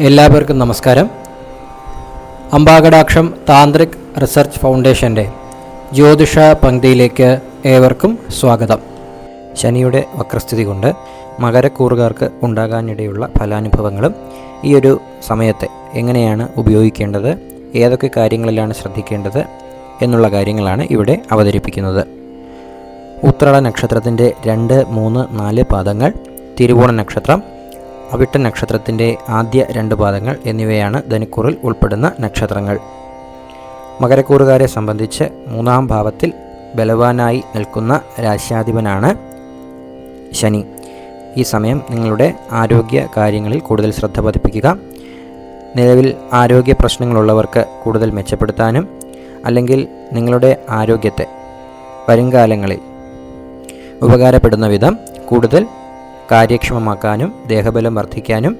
എല്ലാവർക്കും നമസ്കാരം. അംബാകടാക്ഷം താന്ത്രിക് റിസർച്ച് ഫൗണ്ടേഷന്റെ ജ്യോതിഷ പങ്ക്തിയിലേക്ക് ഏവർക്കും സ്വാഗതം. ശനിയുടെ വക്രസ്ഥിതി കൊണ്ട് മകരക്കൂറുകാർക്ക് ഉണ്ടാകാനിടയുള്ള ഫലാനുഭവങ്ങളും ഈ ഒരു സമയത്തെ എങ്ങനെയാണ് ഉപയോഗിക്കേണ്ടത് ഏതൊക്കെ കാര്യങ്ങളിലാണ് ശ്രദ്ധിക്കേണ്ടത് എന്നുള്ള കാര്യങ്ങളാണ് ഇവിടെ അവതരിപ്പിക്കുന്നത്. ഉത്രള നക്ഷത്രത്തിന്റെ രണ്ട് മൂന്ന് നാല് പാദങ്ങൾ തിരുവോണ നക്ഷത്രം അവിട്ട നക്ഷത്രത്തിന്റെ ആദ്യ രണ്ട് പാദങ്ങൾ എന്നിവയാണ് ധനുക്കൂറിൽ ഉൾപ്പെടുന്ന നക്ഷത്രങ്ങൾ. മകരക്കൂറുകാരെ സംബന്ധിച്ച് മൂന്നാം ഭാവത്തിൽ ബലവാനായി നിൽക്കുന്ന രാശ്യാധിപനാണ് ശനി. ഈ സമയം നിങ്ങളുടെ ആരോഗ്യ കാര്യങ്ങളിൽ കൂടുതൽ ശ്രദ്ധ പതിപ്പിക്കുക. നിലവിൽ ആരോഗ്യ പ്രശ്നങ്ങളുള്ളവർക്ക് കൂടുതൽ മെച്ചപ്പെടുത്താനും അല്ലെങ്കിൽ നിങ്ങളുടെ ആരോഗ്യത്തെ വരുംകാലങ്ങളിൽ ഉപകാരപ്പെടുന്ന വിധം കൂടുതൽ കാര്യക്ഷമമാക്കാനും ദേഹബലം വർദ്ധിക്കാനും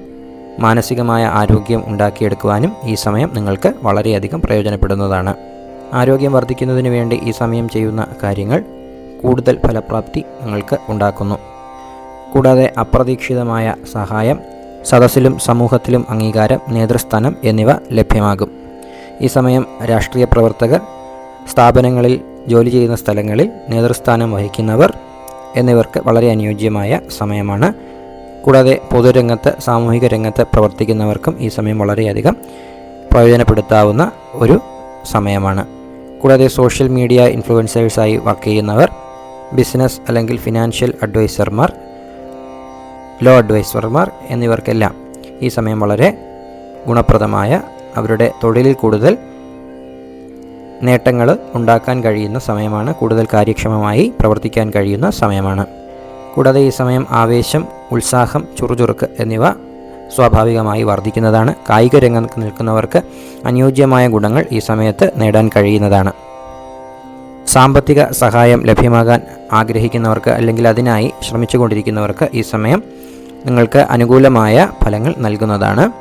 മാനസികമായ ആരോഗ്യം ഉണ്ടാക്കിയെടുക്കുവാനും ഈ സമയം നിങ്ങൾക്ക് വളരെയധികം പ്രയോജനപ്പെടുന്നതാണ്. ആരോഗ്യം വർദ്ധിക്കുന്നതിന് വേണ്ടി ഈ സമയം ചെയ്യുന്ന കാര്യങ്ങൾ കൂടുതൽ ഫലപ്രാപ്തി നിങ്ങൾക്ക് ഉണ്ടാക്കുന്നു. കൂടാതെ അപ്രതീക്ഷിതമായ സഹായം സദസ്സിലും സമൂഹത്തിലും അംഗീകാരം നേതൃസ്ഥാനം എന്നിവ ലഭ്യമാകും. ഈ സമയം രാഷ്ട്രീയ പ്രവർത്തകർ സ്ഥാപനങ്ങളിൽ ജോലി ചെയ്യുന്ന സ്ഥലങ്ങളിൽ നേതൃസ്ഥാനം വഹിക്കുന്നവർ എന്നിവർക്ക് വളരെ അനുയോജ്യമായ സമയമാണ്. കൂടാതെ പൊതുരംഗത്ത് സാമൂഹിക രംഗത്ത് പ്രവർത്തിക്കുന്നവർക്കും ഈ സമയം വളരെയധികം പ്രയോജനപ്പെടുത്താവുന്ന ഒരു സമയമാണ്. കൂടാതെ സോഷ്യൽ മീഡിയ ഇൻഫ്ലുവൻസേഴ്സായി വർക്ക് ചെയ്യുന്നവർ ബിസിനസ് അല്ലെങ്കിൽ ഫിനാൻഷ്യൽ അഡ്വൈസർമാർ ലോ അഡ്വൈസർമാർ എന്നിവർക്കെല്ലാം ഈ സമയം വളരെ ഗുണപ്രദമായ അവരുടെ തൊഴിലിൽ കൂടുതൽ നേട്ടങ്ങൾ ഉണ്ടാക്കാൻ കഴിയുന്ന സമയമാണ് കൂടുതൽ കാര്യക്ഷമമായി പ്രവർത്തിക്കാൻ കഴിയുന്ന സമയമാണ്. കൂടാതെ ഈ സമയം ആവേശം ഉത്സാഹം ചുറുചുറുക്ക് എന്നിവ സ്വാഭാവികമായി വർദ്ധിക്കുന്നതാണ്. കായിക രംഗത്ത് നിൽക്കുന്നവർക്ക് അനുയോജ്യമായ ഗുണങ്ങൾ ഈ സമയത്ത് നേടാൻ കഴിയുന്നതാണ്. സാമ്പത്തിക സഹായം ലഭ്യമാകാൻ ആഗ്രഹിക്കുന്നവർക്ക് അല്ലെങ്കിൽ അതിനായി ശ്രമിച്ചുകൊണ്ടിരിക്കുന്നവർക്ക് ഈ സമയം നിങ്ങൾക്ക് അനുകൂലമായ ഫലങ്ങൾ നൽകുന്നതാണ്.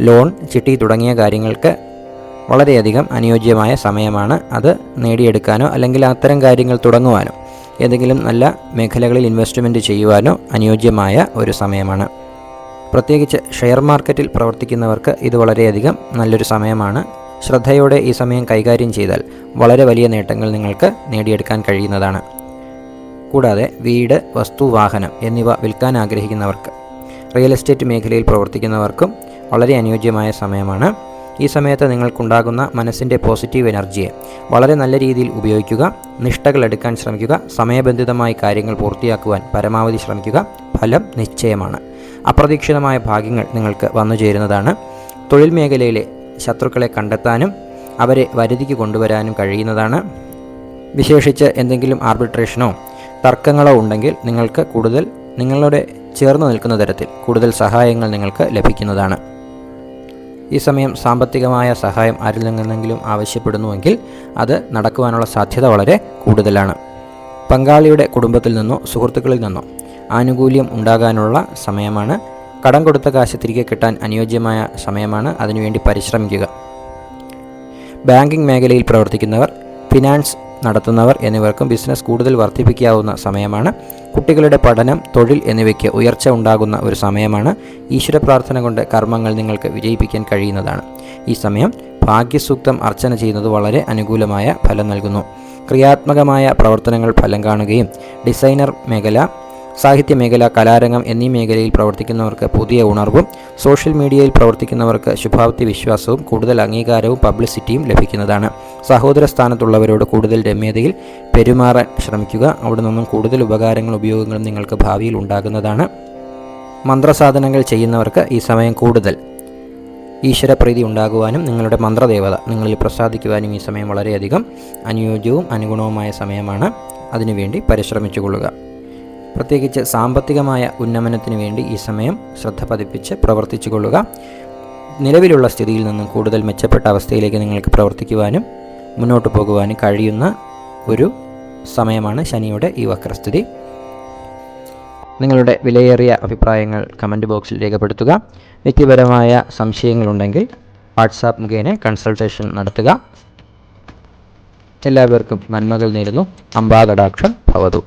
ലോൺ ചിട്ടി തുടങ്ങിയ കാര്യങ്ങൾക്ക് വളരെയധികം അനുയോജ്യമായ സമയമാണ് അത് നേടിയെടുക്കാനോ അല്ലെങ്കിൽ അത്തരം കാര്യങ്ങൾ തുടങ്ങുവാനോ ഏതെങ്കിലും നല്ല മേഖലകളിൽ ഇൻവെസ്റ്റ്മെന്റ് ചെയ്യുവാനോ അനുയോജ്യമായ ഒരു സമയമാണ്. പ്രത്യേകിച്ച് ഷെയർ മാർക്കറ്റിൽ പ്രവർത്തിക്കുന്നവർക്ക് ഇത് വളരെയധികം നല്ലൊരു സമയമാണ്. ശ്രദ്ധയോടെ ഈ സമയം കൈകാര്യം ചെയ്താൽ വളരെ വലിയ നേട്ടങ്ങൾ നിങ്ങൾക്ക് നേടിയെടുക്കാൻ കഴിയുന്നതാണ്. കൂടാതെ വീട് വസ്തു വാഹനം എന്നിവ വിൽക്കാൻ ആഗ്രഹിക്കുന്നവർക്ക് റിയൽ എസ്റ്റേറ്റ് മേഖലയിൽ പ്രവർത്തിക്കുന്നവർക്കും വളരെ അനുയോജ്യമായ സമയമാണ്. ഈ സമയത്ത് നിങ്ങൾക്കുണ്ടാകുന്ന മനസ്സിന്റെ പോസിറ്റീവ് എനർജിയെ വളരെ നല്ല രീതിയിൽ ഉപയോഗിക്കുക നിഷ്ഠകൾ എടുക്കാൻ ശ്രമിക്കുക സമയബന്ധിതമായി കാര്യങ്ങൾ പൂർത്തിയാക്കുവാൻ പരമാവധി ശ്രമിക്കുക ഫലം നിശ്ചയമാണ്. അപ്രതീക്ഷിതമായ ഭാഗ്യങ്ങൾ നിങ്ങൾക്ക് വന്നു ചേരുന്നതാണ്. തൊഴിൽ മേഖലയിലെ ശത്രുക്കളെ കണ്ടെത്താനും അവരെ വരുതിക്ക് കൊണ്ടുവരാനും കഴിയുന്നതാണ്. വിശേഷിച്ച് എന്തെങ്കിലും ആർബിട്രേഷനോ തർക്കങ്ങളോ ഉണ്ടെങ്കിൽ നിങ്ങൾക്ക് കൂടുതൽ നിങ്ങളുടെ ചേർന്ന് നിൽക്കുന്ന തരത്തിൽ കൂടുതൽ സഹായങ്ങൾ നിങ്ങൾക്ക് ലഭിക്കുന്നതാണ്. ഈ സമയം സാമ്പത്തികമായ സഹായം ആരിൽ നിന്നെങ്കിലും ആവശ്യപ്പെടുന്നുവെങ്കിൽ അത് നടക്കുവാനുള്ള സാധ്യത വളരെ കൂടുതലാണ്. പങ്കാളിയുടെ കുടുംബത്തിൽ നിന്നോ സുഹൃത്തുക്കളിൽ നിന്നോ ആനുകൂല്യം ഉണ്ടാകാനുള്ള സമയമാണ്. കടം കൊടുത്ത കാശ് തിരികെ കിട്ടാൻ അനുയോജ്യമായ സമയമാണ് അതിനുവേണ്ടി പരിശ്രമിക്കുക. ബാങ്കിംഗ് മേഖലയിൽ പ്രവർത്തിക്കുന്നവർ ഫിനാൻസ് നടത്തുന്നവർ എന്നിവർക്കും ബിസിനസ് കൂടുതൽ വർദ്ധിപ്പിക്കാവുന്ന സമയമാണ്. കുട്ടികളുടെ പഠനം തൊഴിൽ എന്നിവയ്ക്ക് ഉയർച്ച ഉണ്ടാകുന്ന ഒരു സമയമാണ്. ഈശ്വര പ്രാർത്ഥന കൊണ്ട് കർമ്മങ്ങൾ നിങ്ങൾക്ക് വിജയിപ്പിക്കാൻ കഴിയുന്നതാണ്. ഈ സമയം ഭാഗ്യസൂക്തം അർച്ചന ചെയ്യുന്നത് വളരെ അനുകൂലമായ ഫലം നൽകുന്നു. ക്രിയാത്മകമായ പ്രവർത്തനങ്ങൾ ഫലം കാണുകയും ഡിസൈനർ മേഖല സാഹിത്യ മേഖല കലാരംഗം എന്നീ മേഖലയിൽ പ്രവർത്തിക്കുന്നവർക്ക് പുതിയ ഉണർവും സോഷ്യൽ മീഡിയയിൽ പ്രവർത്തിക്കുന്നവർക്ക് ശുഭാപ്തി വിശ്വാസവും കൂടുതൽ അംഗീകാരവും പബ്ലിസിറ്റിയും ലഭിക്കുന്നതാണ്. സഹോദര സ്ഥാനത്തുള്ളവരോട് കൂടുതൽ രമ്യതയിൽ പെരുമാറാൻ ശ്രമിക്കുക. അവിടെ നിന്നും കൂടുതൽ ഉപകാരങ്ങളും ഉപയോഗങ്ങളും നിങ്ങൾക്ക് ഭാവിയിൽ ഉണ്ടാകുന്നതാണ്. മന്ത്രസാധനങ്ങൾ ചെയ്യുന്നവർക്ക് ഈ സമയം കൂടുതൽ ഈശ്വരപ്രീതി ഉണ്ടാകുവാനും നിങ്ങളുടെ മന്ത്രദേവത നിങ്ങളിൽ പ്രസാദിക്കുവാനും ഈ സമയം വളരെയധികം അനുയോജ്യവും അനുഗുണവുമായ സമയമാണ്. അതിനുവേണ്ടി പരിശ്രമിച്ചുകൊള്ളുക. പ്രത്യേകിച്ച് സാമ്പത്തികമായ ഉന്നമനത്തിന് വേണ്ടി ഈ സമയം ശ്രദ്ധ പതിപ്പിച്ച് പ്രവർത്തിച്ചു കൊള്ളുക നിലവിലുള്ള സ്ഥിതിയിൽ നിന്നും കൂടുതൽ മെച്ചപ്പെട്ട അവസ്ഥയിലേക്ക് നിങ്ങൾക്ക് പ്രവർത്തിക്കുവാനും മുന്നോട്ട് പോകുവാനും കഴിയുന്ന ഒരു സമയമാണ് ശനിയുടെ ഈ വക്രസ്ഥിതി. നിങ്ങളുടെ വിലയേറിയ അഭിപ്രായങ്ങൾ കമന്റ് ബോക്സിൽ രേഖപ്പെടുത്തുക. വ്യക്തിപരമായ സംശയങ്ങളുണ്ടെങ്കിൽ വാട്സാപ്പ് മുഖേന കൺസൾട്ടേഷൻ നടത്തുക. എല്ലാവർക്കും നന്മകൾ നേരുന്നു. അംബാകടാക്ഷം ഭവതു.